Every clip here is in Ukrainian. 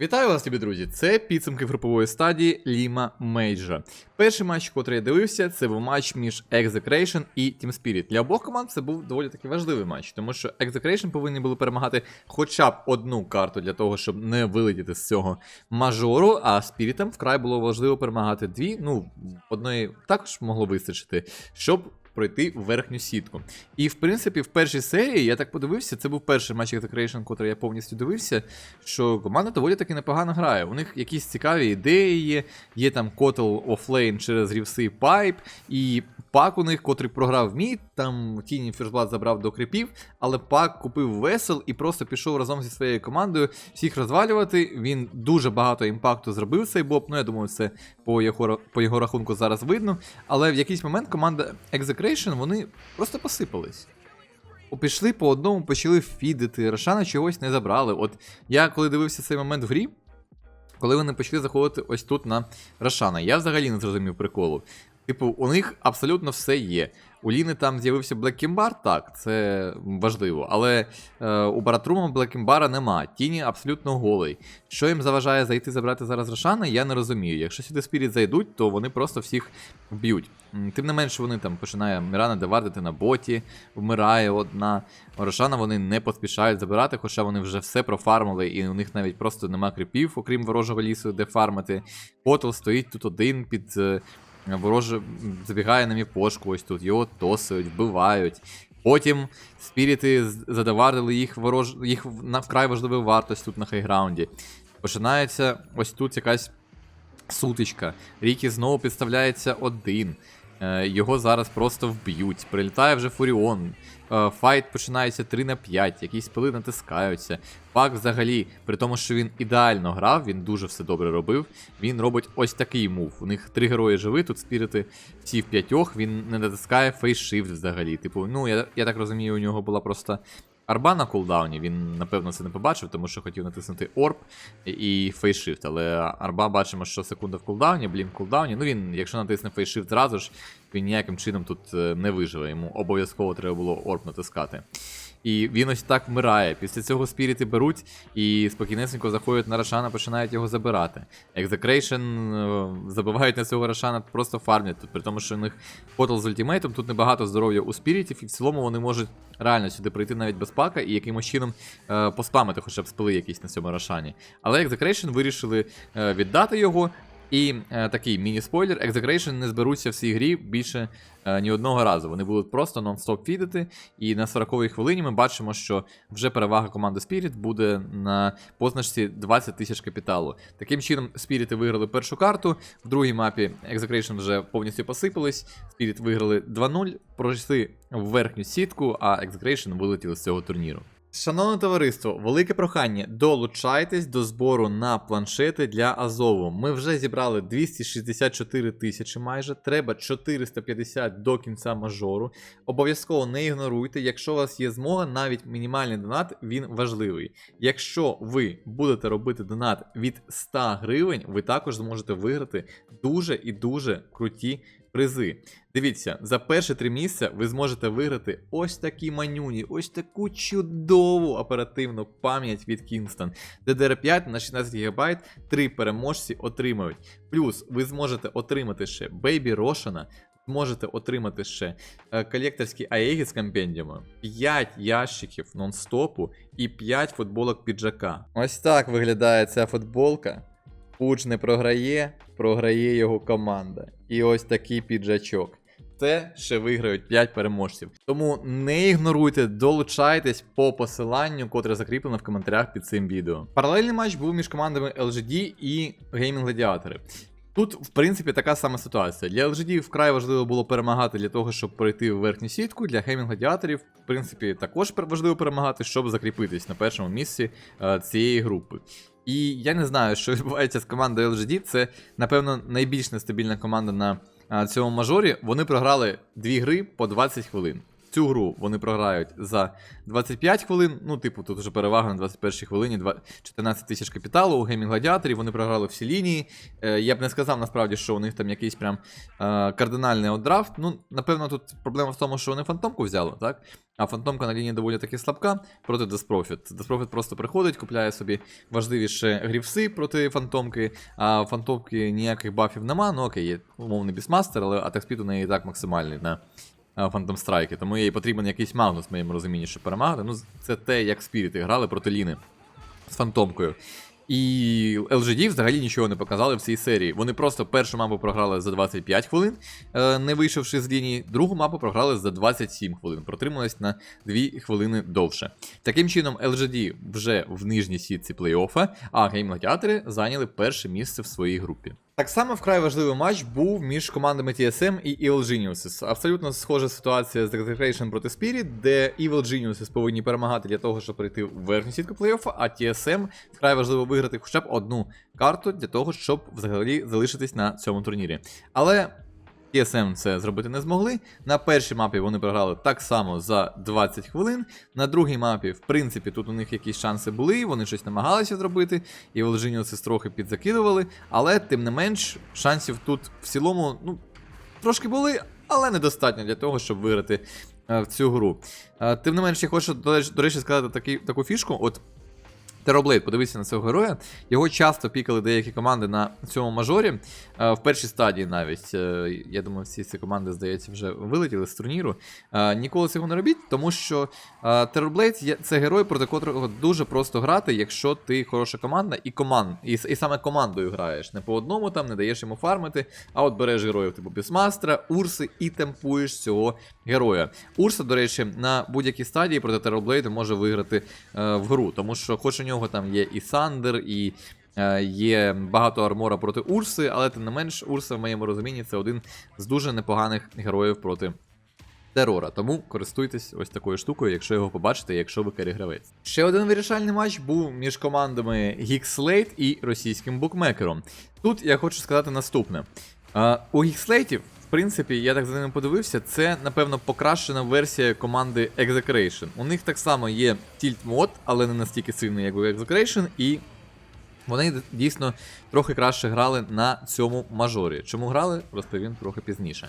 Вітаю вас, любі друзі! Це підсумки групової стадії Ліма Мейджа. Перший матч, котрий я дивився, це був матч між Execration і Team Spirit. Для обох команд це був доволі таки важливий матч, тому що Execration повинні були перемагати хоча б одну карту для того, щоб не вилетіти з цього мажору. А Спірітам вкрай було важливо перемагати дві. Ну, одної також могло вистачити, щоб пройти верхню сітку. І в принципі, в першій серії я так подивився, це був перший матч Creation, котрий я повністю дивився. Що команда доволі таки непогано грає. У них якісь цікаві ідеї є. Є там котл офлейн через рівси пайп, і пак у них, котрий програв мід, там Тіні Фірсблад забрав до крипів, але пак купив весел і просто пішов разом зі своєю командою всіх розвалювати. Він дуже багато імпакту зробив цей боб. Ну я думаю, це по його, по його рахунку зараз видно. Але в якийсь момент команда Execration, вони просто посипались. Пішли по одному, почали фідити, Рошана чогось не забрали. От я коли дивився цей момент в грі, коли вони почали заходити ось тут на Рошана, я взагалі не зрозумів приколу. Типу, у них абсолютно все є. У Ліни там з'явився Блеккімбар, так, це важливо. Але е, у Баратрума Блеккімбара нема. Тіні абсолютно голий. Що їм заважає зайти забрати зараз Рошана, я не розумію. Якщо сюди Спіріт зайдуть, то вони просто всіх вб'ють. Тим не менше, вони там починає Мірана девардити на боті, вмирає одна. Рошана вони не поспішають забирати, хоча вони вже все профармили, і у них навіть просто нема кріпів, окрім ворожого лісу, де фармити. Потл стоїть тут один під. Вороже забігає на міпошку, ось тут, його тосують, вбивають. Потім спіріти задоварили їх ворож... їх на вкрай важливу вартість тут на хайграунді. Починається ось тут якась сутичка. Рікі знову підставляється один. Е, Його зараз просто вб'ють. Прилітає вже Фуріон. Е, Файт починається 3 на 5, якісь пили натискаються. Пак взагалі, при тому, що він ідеально грав, він дуже все добре робив. Він робить ось такий мув. У них три герої живі, тут спірити всі в п'ятьох, він не натискає фейшифт взагалі. Типу, ну я, я так розумію, у нього була просто арба на кулдауні. Він, напевно, це не побачив, тому що хотів натиснути орб і фейшифт. Але арба бачимо, що секунда в кулдауні, блін, кулдауні. Ну він, якщо натисне фейшифт зразу ж, він ніяким чином тут е, не виживе. Йому обов'язково треба було орб натискати. І він ось так вмирає. Після цього спіріти беруть і спокійнесенько заходять на Рошана, починають його забирати. Execration е, забивають на цього Рошана, просто фармлять тут, при тому, що у них потл з ультимейтом, тут небагато здоров'я у спірітів, і в цілому вони можуть реально сюди прийти навіть без пака і якимось чином е, поспамити хоча б спили якісь на цьому Рошані. Але Execration вирішили е, віддати його. І е, такий міні-спойлер, Execration не зберуться в цій грі більше е, ні одного разу. Вони будуть просто нон-стоп фідити. І на 40-й хвилині ми бачимо, що вже перевага команди Spirit буде на позначці 20 тисяч капіталу. Таким чином, Спіріти виграли першу карту. В другій мапі Execration вже повністю посипались. Spirit виграли 2-0, пройшли в верхню сітку, а Execration вилетіли з цього турніру. Шановне товариство, велике прохання, долучайтесь до збору на планшети для Азову. Ми вже зібрали 264 тисячі майже, треба 450 до кінця мажору. Обов'язково не ігноруйте, якщо у вас є змога, навіть мінімальний донат, він важливий. Якщо ви будете робити донат від 100 гривень, ви також зможете виграти дуже і дуже круті призи. Дивіться, за перші три місця ви зможете виграти ось такі манюні, ось таку чудову оперативну пам'ять від Kingston. DDR5 на 16 ГБ, три переможці отримають. Плюс ви зможете отримати ще Baby Рошана, зможете отримати ще е, колекторський Аегіс компендіуму, 5 ящиків нон-стопу і 5 футболок піджака. Ось так виглядає ця футболка. Пуч не програє, програє його команда. І ось такий піджачок. Це ще виграють 5 переможців. Тому не ігноруйте, долучайтесь по посиланню, котре закріплено в коментарях під цим відео. Паралельний матч був між командами LGD і Gaming Gladiator. Тут, в принципі, така сама ситуація. Для LGD вкрай важливо було перемагати для того, щоб пройти в верхню сітку. Для Gaming Gladiator, в принципі, також важливо перемагати, щоб закріпитись на першому місці е, цієї групи. І я не знаю, що відбувається з командою LGD. Це, напевно, найбільш нестабільна команда на цьому мажорі. Вони програли дві гри по 20 хвилин. Цю гру вони програють за 25 хвилин. Ну, типу, тут вже перевага на 21 хвилині, 14 тисяч капіталу у геймінг гладіаторів. Вони програли всі лінії. Е, я б не сказав насправді, що у них там якийсь прям е, кардинальний отдрафт. Ну, напевно, тут проблема в тому, що вони фантомку взяли, так? А фантомка на лінії доволі таки слабка проти Деспрофіт. Деспрофіт просто приходить, купляє собі важливіше грівси проти фантомки, а фантомки ніяких бафів нема. Ну окей, є умовний бісмастер, але атак-спід у неї і так максимальний на Фантом Страйки. Тому їй потрібен якийсь магнус, в моєму розумінні, щоб перемагати. Ну, це те, як спіріти грали проти Ліни з фантомкою. І LGD взагалі нічого не показали в цій серії. Вони просто першу мапу програли за 25 хвилин, е, не вийшовши з лінії, другу мапу програли за 27 хвилин, протримались на 2 хвилини довше. Таким чином, LGD вже в нижній сітці плей-оффа, а гейм-гладіатори зайняли перше місце в своїй групі. Так само вкрай важливий матч був між командами TSM і Evil Geniuses. Абсолютно схожа ситуація з Execration проти Spirit, де Evil Geniuses повинні перемагати для того, щоб прийти в верхню сітку плей-оффа, а TSM вкрай важливо виграти хоча б одну карту для того, щоб взагалі залишитись на цьому турнірі. Але TSM це зробити не змогли. На першій мапі вони програли так само за 20 хвилин. На другій мапі, в принципі, тут у них якісь шанси були, вони щось намагалися зробити, і Волжиніуси трохи підзакидували. Але тим не менш, шансів тут в цілому, ну, трошки були, але недостатньо для того, щоб виграти е, в цю гру. Е, тим не менш, я хочу, до речі, сказати таку фішку. От Терроблейд, подивіться на цього героя. Його часто пікали деякі команди на цьому мажорі. е, В першій стадії навіть. Е, Я думаю, всі ці команди, здається, вже вилетіли з турніру. Е, Ніколи цього не робіть, тому що Терроблейд це герой, проти котрого дуже просто грати, якщо ти хороша команда і команд, і, і саме командою граєш. Не по одному там, не даєш йому фармити, а от береш героїв типу Бісмастера, Урси і темпуєш цього героя. Урса, до речі, на будь-якій стадії проти Терроблейду може виграти в гру, тому що хоч у нього там є і Сандер, і е, є багато армора проти Урси, але тим не менш, Урса, в моєму розумінні, це один з дуже непоганих героїв проти терора. Тому користуйтесь ось такою штукою, якщо його побачите, якщо ви керігравець. Ще один вирішальний матч був між командами Geekslate і російським букмекером. Тут я хочу сказати наступне: у Geekslate, в принципі, я так за ними подивився, це напевно покращена версія команди Execration. У них так само є тільт мод, але не настільки сильний, як у Execration, і вони дійсно трохи краще грали на цьому мажорі. Чому грали, розповім трохи пізніше.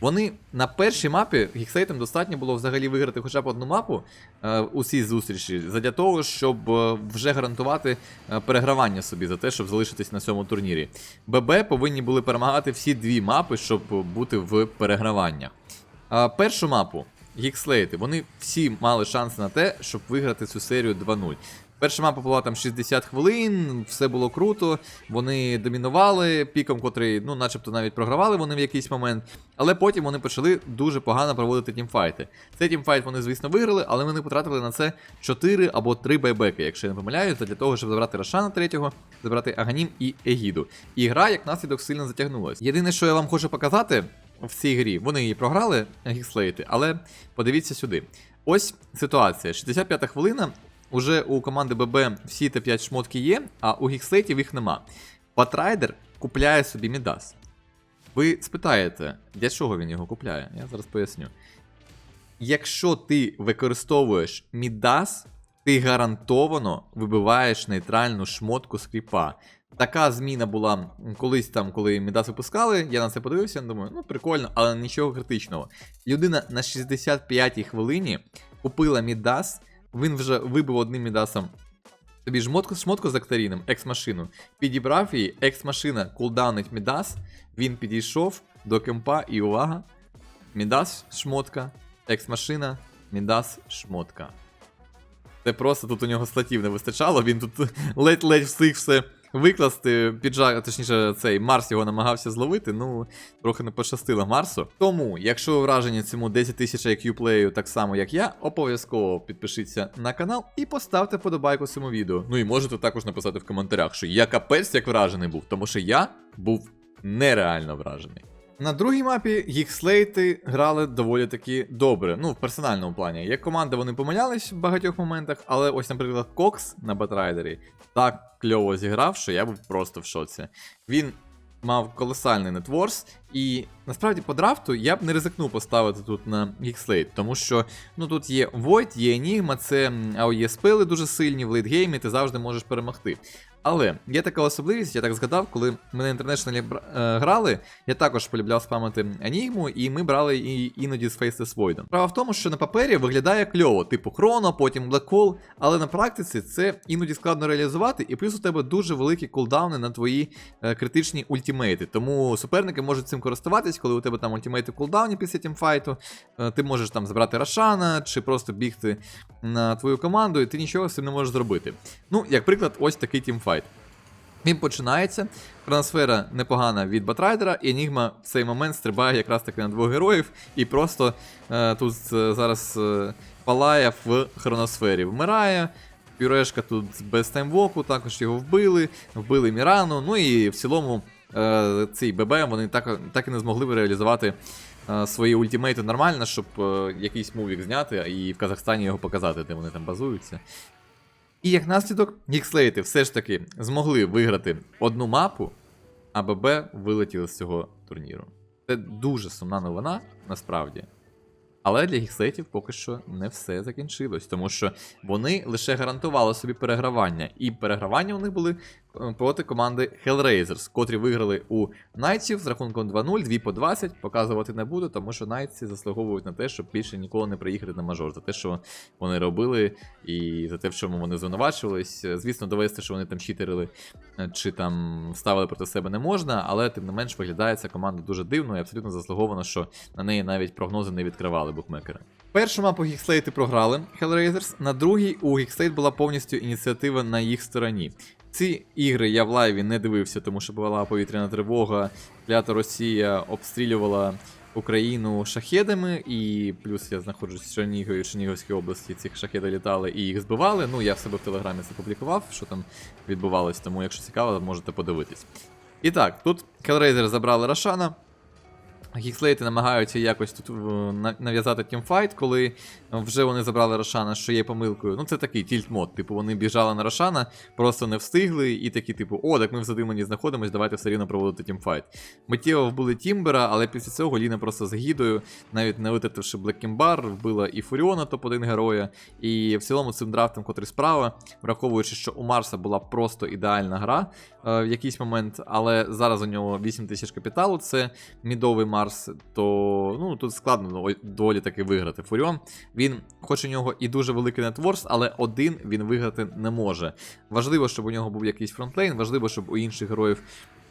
Вони на першій мапі Гіксейтам достатньо було взагалі виграти хоча б одну мапу е, у цій зустрічі, задля того, щоб е, вже гарантувати е, перегравання собі за те, щоб залишитись на цьому турнірі. ББ повинні були перемагати всі дві мапи, щоб бути в переграваннях. А першу мапу Гікслейти, вони всі мали шанси на те, щоб виграти цю серію 2-0. Перша мапа була там 60 хвилин, все було круто. Вони домінували піком, котрий, ну, начебто, навіть програвали вони в якийсь момент. Але потім вони почали дуже погано проводити тімфайти. Цей тімфайт вони, звісно, виграли, але вони потратили на це 4 або 3 байбеки, якщо я не помиляюся, для того, щоб забрати Рошана третього, забрати Аганім і Егіду. І гра, як наслідок, сильно затягнулася. Єдине, що я вам хочу показати в цій грі, вони її програли, гікслейти, але подивіться сюди. Ось ситуація. 65-та хвилина. Уже у команди ББ всі Т5 шмотки є, а у гікслейтів їх нема. Патрайдер купляє собі Мідас. Ви спитаєте, для чого він його купляє? Я зараз поясню. Якщо ти використовуєш Мідас, ти гарантовано вибиваєш нейтральну шмотку з кріпа. Така зміна була колись там, коли Мідас випускали. Я на це подивився, думаю, ну прикольно, але нічого критичного. Людина на 65-й хвилині купила Мідас, він вже вибив одним Мідасом тобі жмотку, шмотку з Актаріном, екс-машину. Підібрав її, екс-машина кулдаунить Мідас, він підійшов до кемпа і увага. Мідас шмотка, екс-машина, Мідас шмотка. Це просто тут у нього слотів не вистачало, він тут ледь-ледь встиг все викласти. Піджак, точніше, цей Марс його намагався зловити, ну, трохи не пощастило Марсу. Тому, якщо ви вражені цьому 10 тисяч IQ плею так само, як я, обов'язково підпишіться на канал і поставте подобайку цьому відео. Ну і можете також написати в коментарях, що я капець як вражений був, тому що я був нереально вражений. На другій мапі гікслейти грали доволі таки добре. Ну, в персональному плані. Як команда вони помилялись в багатьох моментах, але ось, наприклад, Кокс на Батрайдері так кльово зіграв, що я був просто в шоці. Він мав колосальний нетворс, і насправді по драфту я б не ризикнув поставити тут на Geekslate, тому що ну тут є Void, є Enigma, це АОЄ спили дуже сильні в лейтгеймі, ти завжди можеш перемогти. Але є така особливість, я так згадав, коли ми на інтернешналі грали, я також полюбляв спамити Енігму, і ми брали її іноді з Faceless Void. Справа в тому, що на папері виглядає кльово, типу Хроно, потім Black Hole, але на практиці це іноді складно реалізувати, і плюс у тебе дуже великі кулдауни на твої е, критичні ультимейти. Тому суперники можуть цим користуватись, коли у тебе там ультимейти кулдауні після тімфайту, е, ти можеш там забрати Рошана, чи просто бігти на твою команду, і ти нічого з цим не можеш зробити. Ну, як приклад, ось такий тімфайт. Він починається. Трансфера непогана від Батрайдера, і Енігма в цей момент стрибає якраз таки на двох героїв, і просто е, тут е, зараз е, палає в хроносфері. Вмирає. Пюрешка тут без таймвоку, також його вбили, вбили Мірану. Ну і в цілому е, цей ББ вони так, так і не змогли реалізувати е, свої ультимейти нормально, щоб е, якийсь мувік зняти і в Казахстані його показати, де вони там базуються. І як наслідок, Гікслейти все ж таки змогли виграти одну мапу, а ББ вилетіли з цього турніру. Це дуже сумна новина, насправді. Але для гікслейтів поки що не все закінчилось, тому що вони лише гарантували собі перегравання. І перегравання у них були е, проти команди Hellraisers, котрі виграли у Найтсів з рахунком 2-0, 2 по 20. Показувати не буду, тому що Найтсі заслуговують на те, щоб більше ніколи не приїхати на мажор. За те, що вони робили, і за те, в чому вони звинувачувались. Е, Звісно, довести, що вони там читерили е, чи там ставили проти себе не можна, але тим не менш виглядає ця команда дуже дивно і абсолютно заслуговано, що на неї навіть прогнози не відкривали букмекери. Першу мапу Гікслейти програли Hellraisers, на другій у Гікслейт була повністю ініціатива на їх стороні. Ці ігри я в лайві не дивився, тому що була повітряна тривога, клята Росія обстрілювала Україну шахедами, і плюс я знаходжусь в Чернігові, в Чернігівській області. Ці шахеди літали і їх збивали. Ну, я в себе в телеграмі це публікував, що там відбувалось, тому якщо цікаво, можете подивитись. І так, тут Hellraiser забрали Рошана. Гікслейти намагаються якось тут е, нав'язати тімфайт, коли вже вони забрали Рошана, що є помилкою. Ну, це такий тільт-мод. Типу, вони біжали на Рошана, просто не встигли, і такі, типу, о, так ми в задимлені знаходимось, давайте все рівно проводити тімфайт. Миттєво вбили Тімбера, але після цього Ліна просто з гідою, навіть не витративши Блеккімбар, вбила і Фуріона, топ-1 героя. І в цілому цим драфтом, котрий справа, враховуючи, що у Марса була просто ідеальна гра е, в якийсь момент, але зараз у нього 8 тисяч капіталу, це мідовий Марс, то ну, тут складно ну, доволі таки виграти. Фуріон, він, хоч у нього і дуже великий нетворс, але один він виграти не може. Важливо, щоб у нього був якийсь фронтлейн, важливо, щоб у інших героїв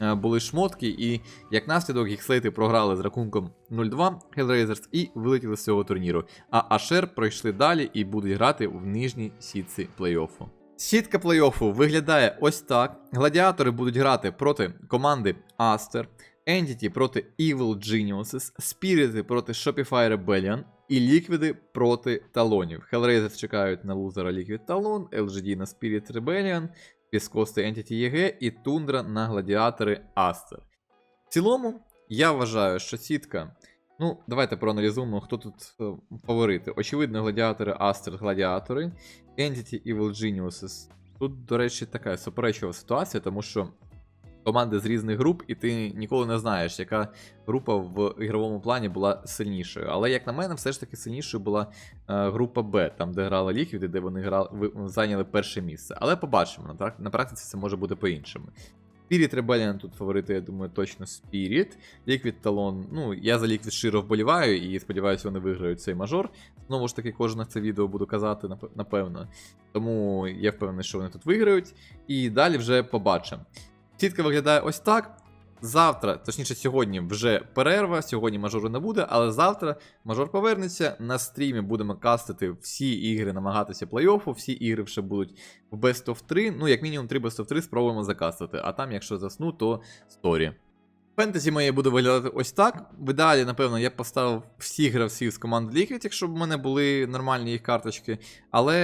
е, були шмотки, і як наслідок гікслейти програли з рахунком 0-2 Hellraisers і вилетіли з цього турніру. А Ашер пройшли далі і будуть грати в нижній сітці плей-оффу. Сітка плей-оффу виглядає ось так. Гладіатори будуть грати проти команди Aster, Entity проти Evil Geniuses, Спіріти проти Shopify Rebellion і Ліквіди проти талонів. Hellraisers чекають на лузера Liquid Talon, LGD на Spirit Rebellion, Піскости Entity EG і Тундра на гладіатори Aster. В цілому, я вважаю, що сітка. Ну, давайте проаналізуємо, хто тут е, фаворити. Очевидно, гладіатори Aster гладіатори, Entity Evil Geniuses. Тут, до речі, така суперечова ситуація, тому що команди з різних груп, і ти ніколи не знаєш, яка група в ігровому плані була сильнішою. Але, як на мене, все ж таки сильнішою була е, група Б, там, де грала Liquid, і де вони грали, зайняли перше місце. Але побачимо, на, на практиці це може бути по-іншому. Spirit Rebellion тут фаворити, я думаю, точно Spirit. Liquid Talon, ну, я за Liquid щиро вболіваю і сподіваюся, вони виграють цей мажор. Знову ж таки, кожне це відео буду казати, напевно. Тому я впевнений, що вони тут виграють. І далі вже побачимо. Сітка виглядає ось так. Завтра, точніше, сьогодні вже перерва, сьогодні мажору не буде, але завтра мажор повернеться. На стрімі будемо кастити всі ігри, намагатися плей-оффу, всі ігри вже будуть в Best of 3. Ну, як мінімум 3 Best of 3 спробуємо закастити. А там, якщо засну, то сторі. Фентезі моє буде виглядати ось так. В ідеалі, напевно, я б поставив всіх гравців з команди Liquid, якщо б в мене були нормальні їх карточки. Але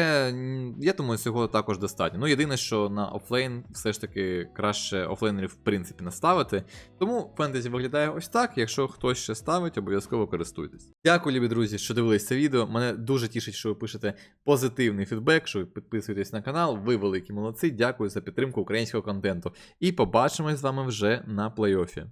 я думаю, цього також достатньо. Ну, єдине, що на офлейн все ж таки краще офлейнерів в принципі наставити. Тому фентезі виглядає ось так. Якщо хтось ще ставить, обов'язково користуйтесь. Дякую, любі друзі, що дивились це відео. Мене дуже тішить, що ви пишете позитивний фідбек, що ви підписуєтесь на канал. Ви великі молодці. Дякую за підтримку українського контенту. І побачимось з вами вже на плей-офі.